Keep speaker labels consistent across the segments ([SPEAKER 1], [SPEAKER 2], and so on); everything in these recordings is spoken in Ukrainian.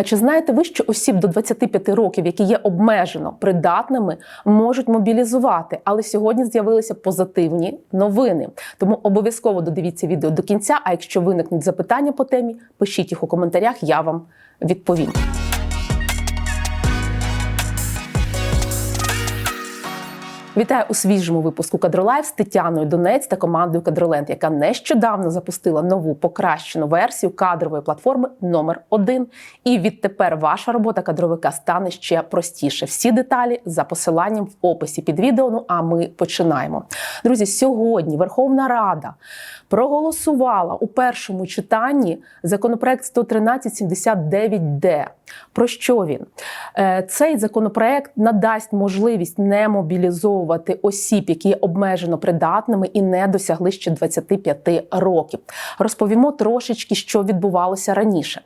[SPEAKER 1] А чи знаєте ви, що осіб до 25 років, які є обмежено придатними, можуть мобілізувати? Але сьогодні з'явилися позитивні новини. Тому обов'язково додивіться відео до кінця. А якщо виникнуть запитання по темі, пишіть їх у коментарях, я вам відповім. Вітаю у свіжому випуску Кадролайв з Тетяною Донець та командою Кадроленд, яка нещодавно запустила нову покращену версію кадрової платформи номер 1 І відтепер ваша робота кадровика стане ще простіше. Всі деталі за посиланням в описі під відео. Ну а ми починаємо. Друзі, сьогодні Верховна Рада проголосувала у першому читанні законопроект 11379Д. Про що він? Е, Цей законопроект надасть можливість не мобілізовувати осіб, які є обмежено придатними і не досягли ще 25 років. Розповімо трошечки, що відбувалося раніше.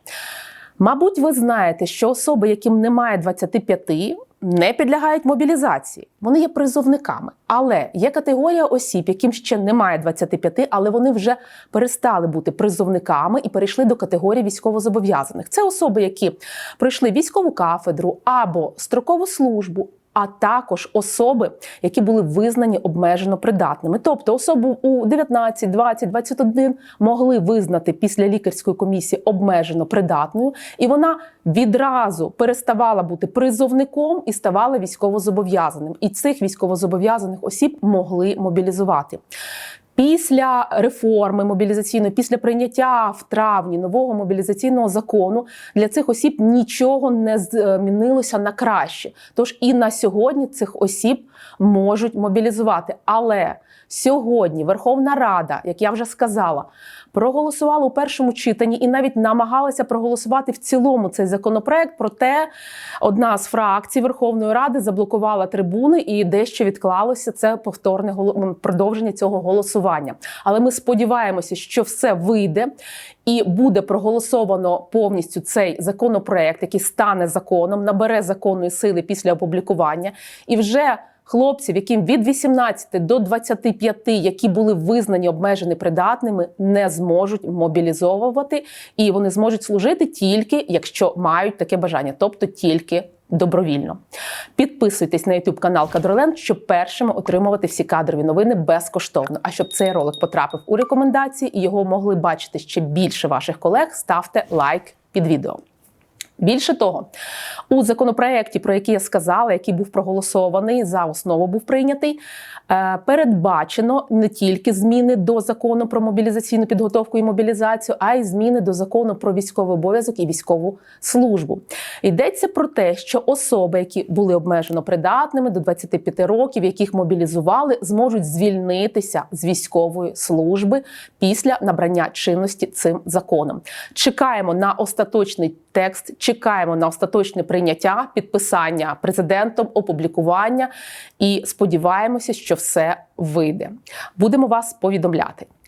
[SPEAKER 1] Мабуть, ви знаєте, що особи, яким немає 25, не підлягають мобілізації. Вони є призовниками. Але є категорія осіб, яким ще немає 25, але вони вже перестали бути призовниками і перейшли до категорії військовозобов'язаних. Це особи, які пройшли військову кафедру або строкову службу. А також особи, які були визнані обмежено придатними. Тобто особу у 19, 20, 21 могли визнати після лікарської комісії обмежено придатною, і вона відразу переставала бути призовником і ставала військовозобов'язаним. І цих військовозобов'язаних осіб могли мобілізувати. Після реформи мобілізаційної, після прийняття в травні нового мобілізаційного закону для цих осіб нічого не змінилося на краще. Тож і на сьогодні цих осіб можуть мобілізувати. Але сьогодні Верховна Рада, як я вже сказала, проголосувала у першому читанні і навіть намагалася проголосувати в цілому цей законопроект. Проте одна з фракцій Верховної Ради заблокувала трибуни і дещо відклалося це повторне продовження цього голосування. Але ми сподіваємося, що все вийде і буде проголосовано повністю цей законопроект, який стане законом, набере законної сили після опублікування, і вже хлопців, яким від 18 до 25, які були визнані обмежені придатними, не зможуть мобілізовувати, і вони зможуть служити тільки якщо мають таке бажання, тобто тільки. Добровільно підписуйтесь на YouTube канал Кадроленд, щоб першими отримувати всі кадрові новини безкоштовно. А щоб цей ролик потрапив у рекомендації і його могли бачити ще більше ваших колег, ставте лайк під відео. Більше того, у законопроєкті, про який я сказала, який був проголосований за основу, був прийнятий, е, передбачено не тільки зміни до закону про мобілізаційну підготовку і мобілізацію, а й зміни до закону про військовий обов'язок і військову службу. Йдеться про те, що особи, які були обмежено придатними до 25 років, яких мобілізували, зможуть звільнитися з військової служби після набрання чинності цим законом. Чекаємо на остаточний текст. Чекаємо на остаточне прийняття, підписання президентом, опублікування і сподіваємося, що все вийде. Будемо вас повідомляти.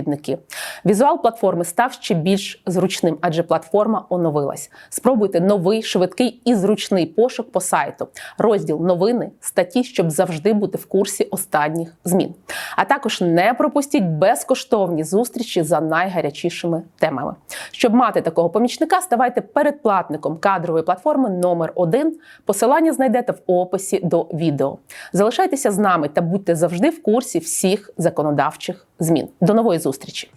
[SPEAKER 1] довідники. Візуал платформи став ще більш зручним, адже платформа оновилась. Спробуйте новий, швидкий і зручний пошук по сайту, розділ новини, статті, щоб завжди бути в курсі останніх змін. А також не пропустіть безкоштовні зустрічі за найгарячішими темами. Щоб мати такого помічника, ставайте передплатником кадрової платформи номер 1 Посилання знайдете в описі до відео. Залишайтеся з нами та будьте завжди в курсі всіх законодавчих змін. До нової зустрічі!